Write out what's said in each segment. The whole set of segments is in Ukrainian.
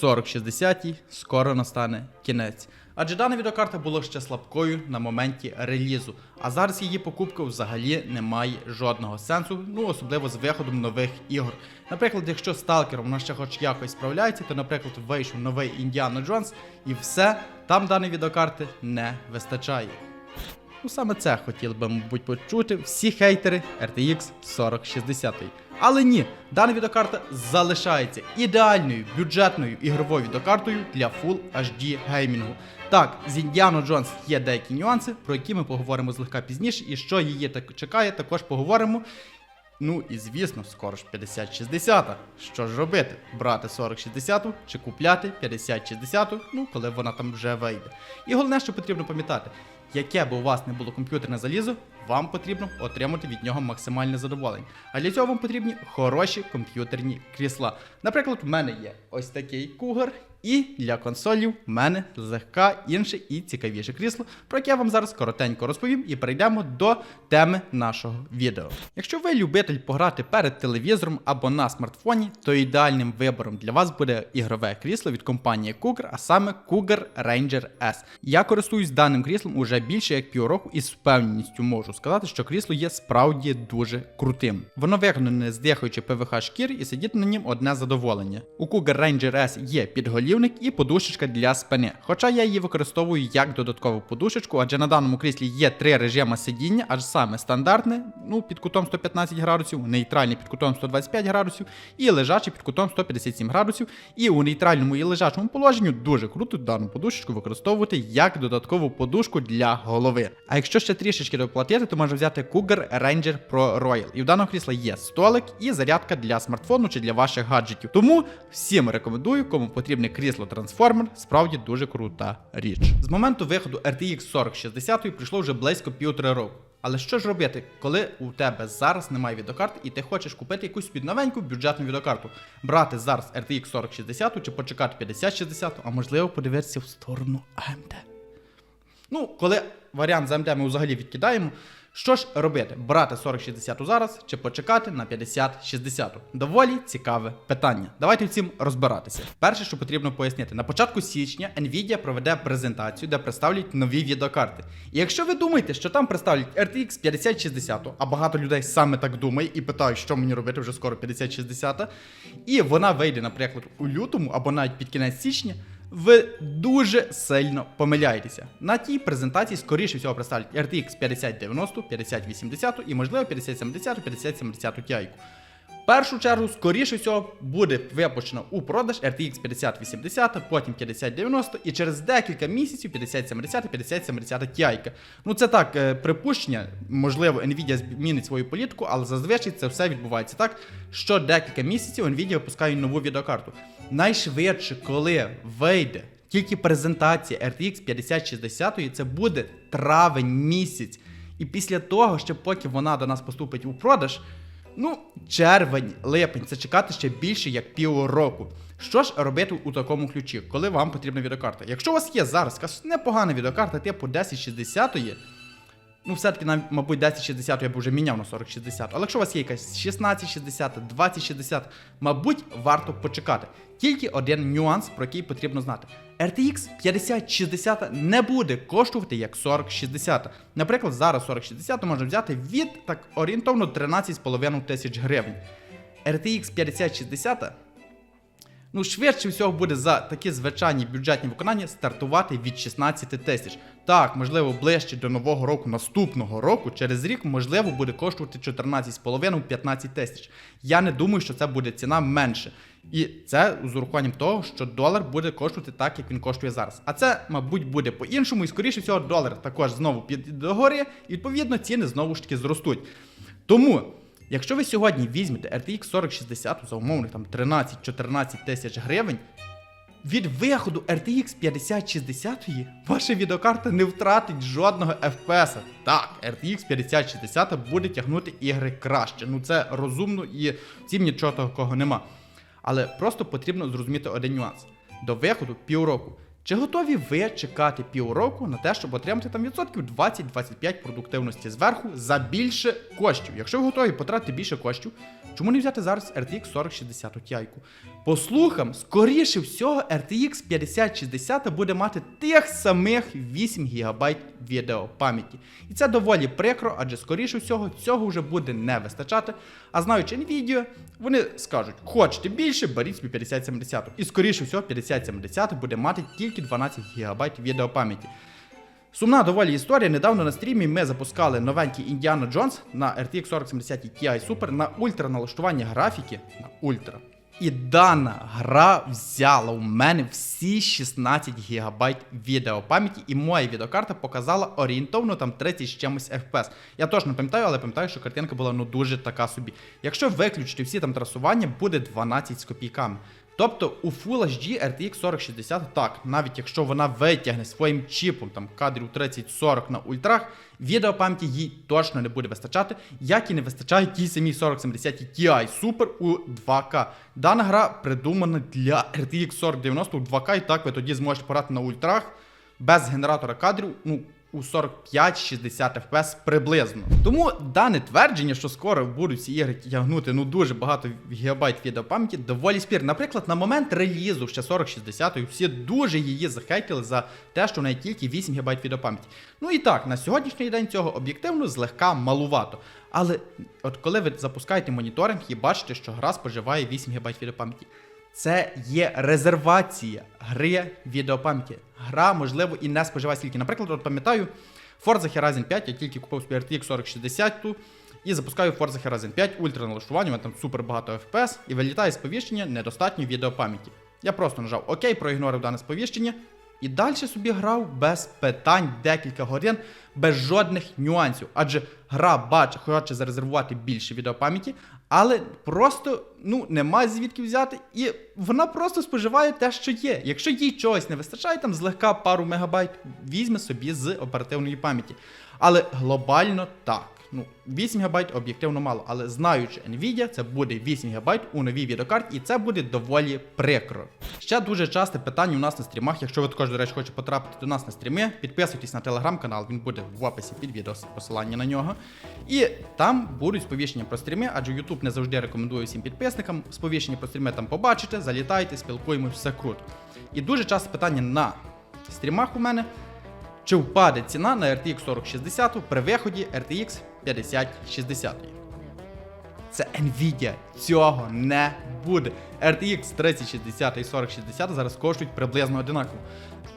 4060 скоро настане кінець. Адже дана відеокарта була ще слабкою на моменті релізу, а зараз її покупка взагалі не має жодного сенсу, ну особливо з виходом нових ігор. Наприклад, якщо сталкером вона ще хоч якось справляється, то, наприклад, вийшов новий Індіана Джонс, і все, там даної відеокарти не вистачає. Ну саме це хотіли би, мабуть, почути всі хейтери RTX 4060. Але ні, дана відеокарта залишається ідеальною бюджетною ігровою відеокартою для Full HD геймінгу. Так, з Індіано Джонс є деякі нюанси, про які ми поговоримо злегка пізніше, і що її так чекає, також поговоримо. Ну і звісно, скоро ж 5060. Що ж робити? Брати 4060 чи купляти 5060, ну коли вона там вже вийде. І головне, що потрібно пам'ятати, яке би у вас не було комп'ютерне залізо, вам потрібно отримати від нього максимальне задоволення. А для цього вам потрібні хороші комп'ютерні крісла. Наприклад, в мене є ось такий кугар, і для консолів в мене злегка інше і цікавіше крісло, про яке я вам зараз коротенько розповім і перейдемо до теми нашого відео. Якщо ви любитель пограти перед телевізором або на смартфоні, то ідеальним вибором для вас буде ігрове крісло від компанії Cougar, а саме Cougar Ranger S. Я користуюсь даним кріслом уже більше як півроку і з впевненістю можу сказати, що крісло є справді дуже крутим. Воно виконане з дихаючи ПВХ шкіри і сидіти на нім одне задоволення. У Cougar Ranger S є підголівник і подушечка для спини. Хоча я її використовую як додаткову подушечку, адже на даному кріслі є три режими сидіння, аж саме стандартне, ну під кутом 115 градусів, нейтральний під кутом 125 градусів і лежачий під кутом 157 градусів. І у нейтральному і лежачому положенню дуже круто дану подушечку використовувати як додаткову подушку для голови. А якщо ще трішечки доплатити, то можна взяти Cougar Ranger Pro Royal. І в даного крісла є столик і зарядка для смартфону чи для ваших гаджетів. Тому всім рекомендую, кому потрібне крісло трансформер, справді дуже крута річ. З моменту виходу RTX 4060 прийшло вже близько півтора року. Але що ж робити, коли у тебе зараз немає відеокарти і ти хочеш купити якусь під новеньку бюджетну відеокарту? Брати зараз RTX 4060 чи почекати 5060, а можливо подивитися в сторону AMD. Ну, коли варіант з AMD ми взагалі відкидаємо, що ж робити? Брати 4060 зараз чи почекати на 5060? Доволі цікаве питання. Давайте в цим розбиратися. Перше, що потрібно пояснити, на початку січня Nvidia проведе презентацію, де представлять нові відеокарти. І якщо ви думаєте, що там представлять RTX 5060, а багато людей саме так думає і питають, що мені робити вже скоро 5060, і вона вийде, наприклад, у лютому або навіть під кінець січня ви дуже сильно помиляєтеся. На тій презентації, скоріше всього, представлять RTX 5090, 5080 і, можливо, 5070, 5070 Ti. Першу чергу, скоріше всього, буде випущено у продаж RTX 5080, потім 5090 і через декілька місяців 5070 і 5070 Ti. Ну це так, е, припущення, можливо, Nvidia змінить свою політику, але зазвичай це все відбувається так, що декілька місяців Nvidia випускає нову відеокарту. Найшвидше, коли вийде тільки презентація RTX 5060, це буде травень місяць. І після того, ще поки вона до нас поступить у продаж, ну, червень, липень, це чекати ще більше як півроку. Що ж робити у такому ключі, коли вам потрібна відеокарта? Якщо у вас є зараз непогана відеокарта, типу 1060, ну все-таки, нам, мабуть, 1060 я б вже міняв на 4060, але якщо у вас є якась 1660, 2060, мабуть, варто почекати. Тільки один нюанс, про який потрібно знати. RTX 5060 не буде коштувати як 4060. Наприклад, зараз 4060 можна взяти від так орієнтовно 13,5 тисяч гривень. RTX 5060 Ну, швидше всього буде за такі звичайні бюджетні виконання стартувати від 16 тисяч. Так, можливо, ближче до нового року, наступного року, через рік, можливо, буде коштувати 14,5-15 тисяч. Я не думаю, що це буде ціна менше. І це з урахуванням того, що долар буде коштувати так, як він коштує зараз. А це, мабуть, буде по-іншому, і скоріше всього, долар також знову піде догори, і відповідно ціни знову ж таки зростуть. Тому. Якщо ви сьогодні візьмете RTX 4060 за умовних там 13-14 тисяч гривень, від виходу RTX 5060 ваша відеокарта не втратить жодного FPS. Так, RTX 5060 буде тягнути ігри краще. Ну це розумно і цім нічого такого нема. Але просто потрібно зрозуміти один нюанс. До виходу півроку. Чи готові ви чекати півроку на те, щоб отримати там відсотків 20-25 продуктивності зверху за більше коштів? Якщо ви готові потратити більше коштів, чому не взяти зараз RTX 4060 Ti? По скоріше всього, RTX 5060 буде мати тих самих 8 ГБ відеопам'яті. І це доволі прикро, адже скоріше всього цього вже буде не вистачати. А знаючи Nvidia, вони скажуть, хочете більше, беріть собі 5070. І скоріше всього 5070 буде мати тільки 12 ГБ відеопам'яті. Сумна доволі історія. Недавно на стрімі ми запускали новенький Індіана Джонс на RTX 4070 Ti Super на ультра налаштування графіки на ультра. І дана гра взяла у мене всі 16 ГБ відеопам'яті, і моя відеокарта показала орієнтовно там 30 з чимось FPS. Я точно не пам'ятаю, але пам'ятаю, що картинка була ну дуже така собі. Якщо виключити всі там трасування, буде 12 з копійками. Тобто у Full HD RTX 4060, так, навіть якщо вона витягне своїм чіпом там кадрів 30-40 на ультрах, відеопам'яті їй точно не буде вистачати, як і не вистачає тій самій 4070 Ti Super у 2К. Дана гра придумана для RTX 4090 у 2К, і так ви тоді зможете порати на ультрах без генератора кадрів. ну, у 45-60 FPS приблизно. Тому дане твердження, що скоро будуть ці ігри тягнути ну дуже багато гігабайт відеопам'яті, доволі спір. Наприклад, на момент релізу ще 4060 всі дуже її захейтили за те, що в неї тільки 8 ГБ відеопам'яті. Ну і так, на сьогоднішній день цього об'єктивно злегка малувато. Але от коли ви запускаєте моніторинг і бачите, що гра споживає 8 ГБ відеопам'яті. Це є резервація гри відеопам'яті. Гра, можливо, і не споживає стільки. Наприклад, от пам'ятаю, Forza Horizon 5, я тільки купив собі RTX 4060 ту і запускаю Forza Horizon 5 ультра налаштування, там супер багато FPS, і вилітає сповіщення недостатньо відеопам'яті. Я просто нажав ОК, проігнорив дане сповіщення. І далі собі грав без питань декілька годин, без жодних нюансів. Адже гра бач, хоче зарезервувати більше відеопам'яті, але просто ну нема звідки взяти, і вона просто споживає те, що є. Якщо їй чогось не вистачає, там злегка пару мегабайт, візьме собі з оперативної пам'яті. Але глобально так. Ну, 8 ГБ об'єктивно мало, але знаючи Nvidia, це буде 8 ГБ у новій відеокарті, і це буде доволі прикро. Ще дуже часте питання у нас на стрімах. Якщо ви також, до речі, хочете потрапити до нас на стріми, підписуйтесь на телеграм-канал, він буде в описі під відео посилання на нього. І там будуть сповіщення про стріми, адже YouTube не завжди рекомендує всім підписникам. Сповіщення про стріми там побачите, залітайте, спілкуємось, все круто. І дуже часто питання на стрімах у мене. Чи впаде ціна на RTX 4060 при виході RTX 5060? Це Nvidia. Цього не буде. RTX 3060 і 4060 зараз коштують приблизно одинаково.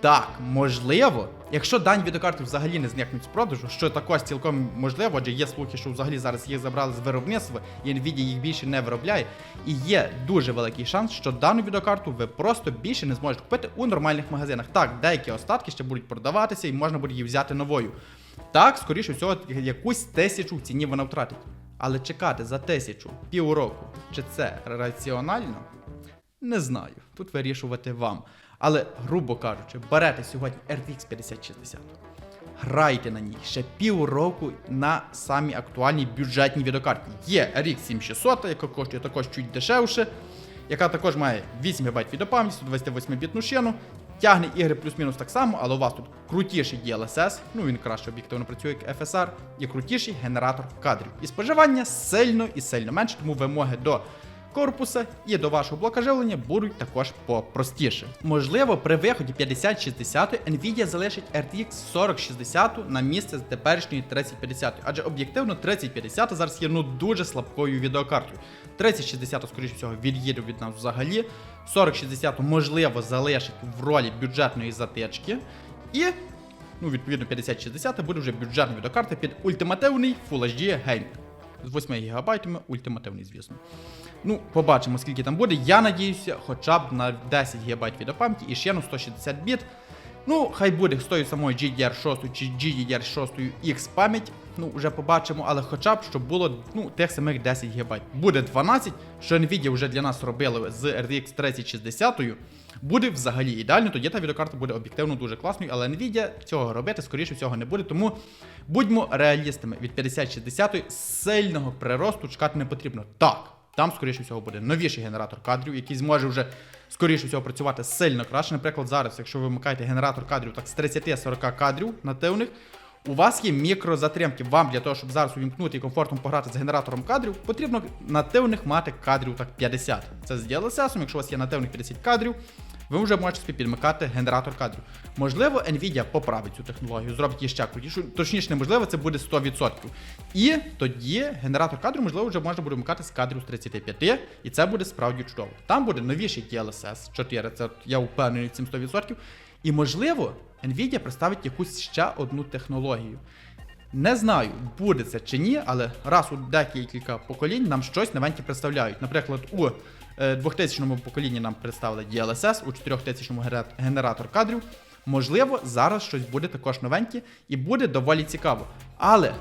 Так, можливо, якщо дані відеокарти взагалі не зникнуть з продажу, що також цілком можливо, адже є слухи, що взагалі зараз їх забрали з виробництва, і Nvidia їх більше не виробляє. І є дуже великий шанс, що дану відеокарту ви просто більше не зможете купити у нормальних магазинах. Так, деякі остатки ще будуть продаватися і можна буде її взяти новою. Так, скоріше всього, якусь тисячу в ціні вона втратить. Але чекати за тисячу півроку, чи це раціонально? Не знаю. Тут вирішувати вам. Але, грубо кажучи, берете сьогодні RTX 5060. Грайте на ній ще півроку на самі актуальні бюджетні відеокарті. Є RX 7600, яка коштує також чуть дешевше, яка також має 8 ГБ відеопам'яті, 128 бітну шину, тягне ігри плюс-мінус так само, але у вас тут крутіший DLSS, ну він краще об'єктивно працює як FSR, і крутіший генератор кадрів. І споживання сильно і сильно менше, тому вимоги до корпуса і до вашого блока живлення будуть також попростіше. Можливо, при виході 5060 Nvidia залишить RTX 4060 на місце з теперішньої 3050, адже об'єктивно 3050 зараз є ну дуже слабкою відеокартою. 3060, скоріш всього, від'їде від нас взагалі. 4060 можливо залишить в ролі бюджетної затички. І ну, відповідно 5060 буде вже бюджетна відеокарта під ультимативний Full HD геймінг. З 8 ГБ ультимативний, звісно. Ну, побачимо, скільки там буде. Я надіюся, хоча б на 10 ГБ відеопам'яті і ще на 160 біт. Ну, хай буде з тою самою GDR6 чи GDR6 X пам'ять. Ну, вже побачимо, але хоча б щоб було ну, тих самих 10 ГБ. Буде 12, що Nvidia вже для нас робили з RTX 3060. Буде взагалі ідеально, тоді та відеокарта буде об'єктивно дуже класною, але Nvidia цього робити, скоріше всього, не буде. Тому будьмо реалістами, від 5060 сильного приросту чекати не потрібно. Так, Там, скоріше всього, буде новіший генератор кадрів, який зможе вже скоріше всього працювати сильно краще. Наприклад, зараз, якщо ви вмикаєте генератор кадрів так з 30-40 кадрів нативних, у вас є мікрозатримки. Вам для того, щоб зараз увімкнути і комфортно пограти з генератором кадрів, потрібно нативних мати кадрів так 50. Це з DLSS, якщо у вас є нативних 50 кадрів, ви вже можете підмикати генератор кадрів. Можливо, Nvidia поправить цю технологію, зробить її ще крутішу. Точніше, неможливо, це буде 100%. І тоді генератор кадрів, можливо, вже можна буде вмикати з кадрів з 35, і це буде справді чудово. Там буде новіший DLSS 4, це я впевнений цим 100%. І можливо, Nvidia представить якусь ще одну технологію. Не знаю, буде це чи ні, але раз у декілька поколінь нам щось новеньке представляють. Наприклад, у 2000 поколінні нам представили DLSS, у 4000 генера- генератор кадрів. Можливо, зараз щось буде також новеньке і буде доволі цікаво. Але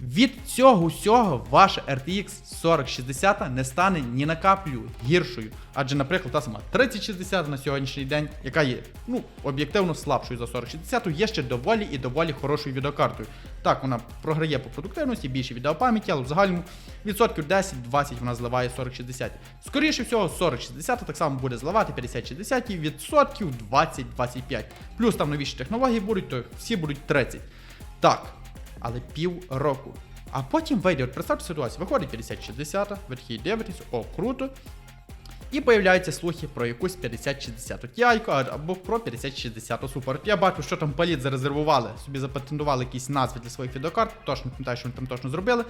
від цього всього ваша RTX 4060 не стане ні на каплю гіршою. Адже, наприклад, та сама 3060 на сьогоднішній день, яка є ну, об'єктивно слабшою за 4060, є ще доволі і доволі хорошою відеокартою. Так, вона програє по продуктивності, більше відеопам'яті, але в загальному відсотків 10-20 вона зливає 4060. Скоріше всього, 4060 так само буде зливати 50-60 і відсотків 20-25. Плюс там новіші технології будуть, то всі будуть 30. Так, але пів року. А потім вийде, от представте ситуацію, виходить 50-60, ви такі о, круто. І появляються слухи про якусь 5060 Ti або про 5060 Super. От я бачу, що там паліт зарезервували, собі запатентували якісь назви для своїх відеокарт, точно пам'ятаю, що вони там точно зробили.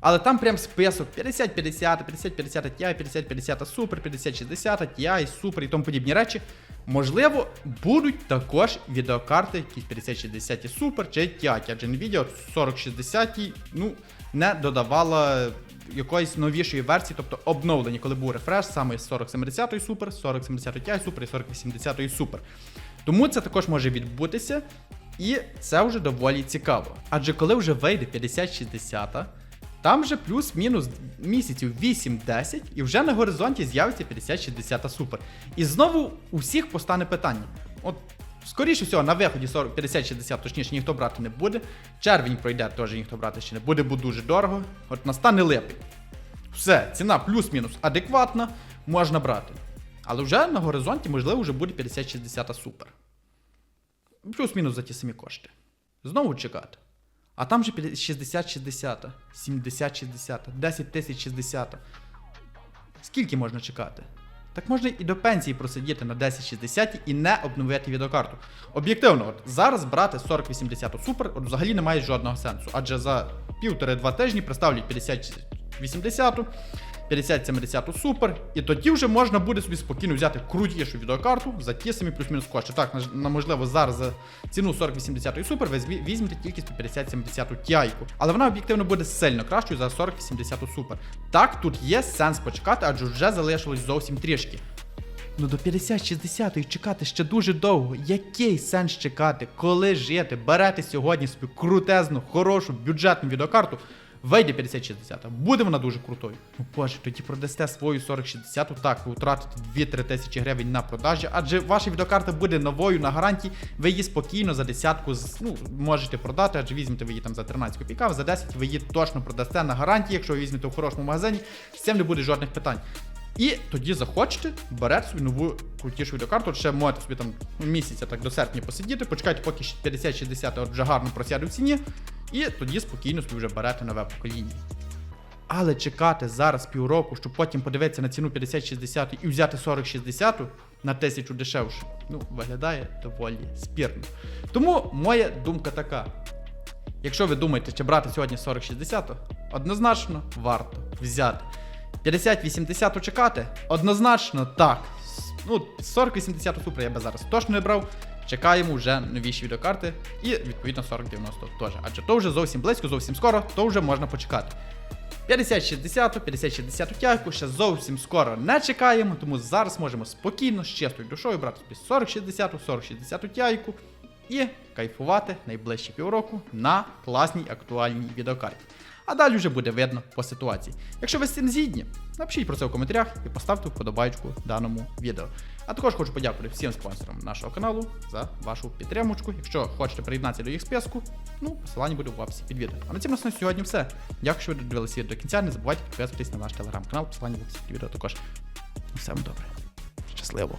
Але там прям список 5050, 5050 Ti, 5050 Super, 5060 Ti, Super і тому подібні речі. Можливо, будуть також відеокарти, якісь 5060 Super чи Ti, адже Nvidia 4060 ну, не додавала якоїсь новішої версії, тобто обновлення, коли був рефреш, саме з 4070 Super, 4070 Ti Super і 4080 Super. Тому це також може відбутися, і це вже доволі цікаво. Адже коли вже вийде 5060, там вже плюс-мінус місяців 8-10, і вже на горизонті з'явиться 5060 Super. І знову у всіх постане питання. От Скоріше всього, на виході 40, 50-60 точніше ніхто брати не буде. Червень пройде, теж ніхто брати ще не буде, бо дуже дорого. От настане липень. Все, ціна плюс-мінус адекватна, можна брати. Але вже на горизонті, можливо, вже буде 50-60 супер. Плюс-мінус за ті самі кошти. Знову чекати. А там же 60-60, 70-60, 10 тисяч 60. Скільки можна чекати? Так можна і до пенсії просидіти на 1060 і не обновити відеокарту. Об'єктивно, от зараз брати 4080 супер от взагалі не має жодного сенсу, адже за півтори-два тижні представлять 5080, 5070 Super, і тоді вже можна буде собі спокійно взяти крутішу відеокарту за ті самі плюс-мінус кошти. Так, можливо, зараз за ціну 4080 Super ви візьмете тільки 5070 Ti, але вона об'єктивно буде сильно кращою за 4080 Super. Так, тут є сенс почекати, адже вже залишилось зовсім трішки. Ну до 50-60 чекати ще дуже довго. Який сенс чекати? Коли жити? Берете сьогодні собі крутезну, хорошу, бюджетну відеокарту. Вийде 5060, буде вона дуже крутою. Ну боже, тоді продасте свою 4060, так, ви втратите 2-3 тисячі гривень на продажі, адже ваша відеокарта буде новою на гарантії, ви її спокійно за десятку ну, можете продати, адже візьмете ви її там за 13 копійків, за 10 ви її точно продасте на гарантії, якщо ви візьмете в хорошому магазині, з цим не буде жодних питань. І тоді захочете, берете собі нову крутішу відеокарту, ще можете собі там місяця так до серпня посидіти, почекайте, поки 50-60 от вже гарно просяде в ціні, і тоді спокійно собі вже берете нове покоління. Але чекати зараз півроку, щоб потім подивитися на ціну 50-60 і взяти 40-60 на тисячу дешевше, ну, виглядає доволі спірно. Тому моя думка така. Якщо ви думаєте, чи брати сьогодні 40-60, однозначно варто взяти. 50-80 чекати? Однозначно так. Ну, 40-80 супер я би зараз точно не брав. Чекаємо вже новіші відеокарти і відповідно 4090 теж. Адже то вже зовсім близько, зовсім скоро, то вже можна почекати. 50-60, 50-60 тягку ще зовсім скоро не чекаємо, тому зараз можемо спокійно, з чистою душою брати собі 40-60, 40-60 тяйку і кайфувати найближчі півроку на класній актуальній відеокарті. А далі вже буде видно по ситуації. Якщо ви з цим згідні, напишіть про це в коментарях і поставте вподобайку даному відео. А також хочу подякувати всім спонсорам нашого каналу за вашу підтримку. Якщо хочете приєднатися до їх списку, ну, посилання буде в описі під відео. А на цьому на сьогодні все. Дякую, що ви додивилися до кінця. Не забувайте підписуватись на наш телеграм-канал, посилання в описі під відео також. Ну, добре. Щасливо!